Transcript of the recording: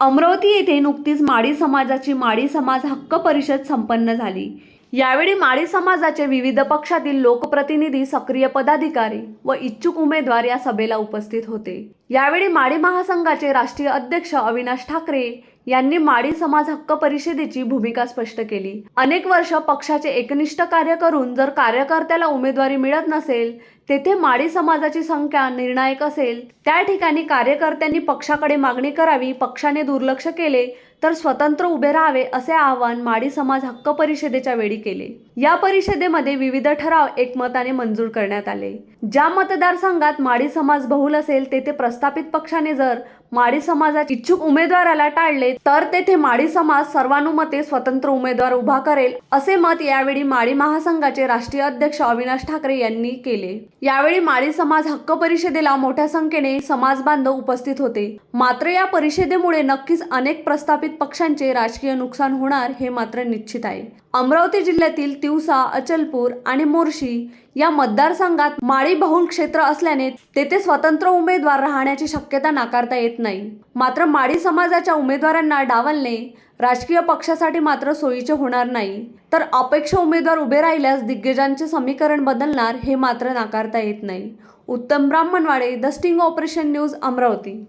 अमरावती येथे नुकतीच माळी समाजाची माळी समाज हक्क परिषद संपन्न झाली. यावेळी माळी समाजाचे विविध पक्षातील लोकप्रतिनिधी सक्रिय पदाधिकारी व इच्छुक उमेदवार या सभेला उपस्थित होते. यावेळी माळी महासंघाचे राष्ट्रीय अध्यक्ष अविनाश ठाकरे यांनी माळी समाज हक्क परिषदेची भूमिका स्पष्ट केली. अनेक वर्ष पक्षाचे एकनिष्ठ कार्य करून जर कार्यकर्त्याला उमेदवारी मिळत नसेल तेथे माळी समाजाची संख्या निर्णायक असेल. त्या ठिकाणी कार्यकर्त्यांनी पक्षाकडे मागणी करावी पक्षाने दुर्लक्ष केले तर स्वतंत्र उभे राहावे असे आवाहन माडी समाज हक्क परिषदेच्या वेळी केले. या परिषदेमध्ये विविध ठराव एकमताने मंजूर करण्यात आले. ज्या मतदारसंघात माडी समाज बहुल असेल तेथे प्रस्थापित पक्षाने जर माळी समाजात इच्छुक उमेदवाराला टाळले तर तेथे माळी समाज सर्वानुमते स्वतंत्र उमेदवार उभा करेल असे मत यावेळी माळी महासंघाचे राष्ट्रीय अध्यक्ष अविनाश ठाकरे यांनी केले. यावेळी माळी समाज हक्क परिषदेला मोठ्या संख्येने समाज बांधव उपस्थित होते. मात्र या परिषदेमुळे नक्कीच अनेक प्रस्थापित पक्षांचे राजकीय नुकसान होणार हे मात्र निश्चित आहे. अमरावती जिल्ह्यातील तिवसा अचलपूर आणि मोर्शी या मतदारसंघात माळी बहुल क्षेत्र असल्याने तेथे स्वतंत्र उमेदवार राहण्याची शक्यता नाकारता येत नाही. मात्र माळी समाजाच्या उमेदवारांना डावलणे राजकीय पक्षासाठी मात्र सोयीचे होणार नाही. तर अपेक्षा उमेदवार उभे राहिल्यास दिग्गजांचे समीकरण बदलणार हे मात्र नाकारता येत नाही. Uttam Brahmanwade the sting operation news Amravati.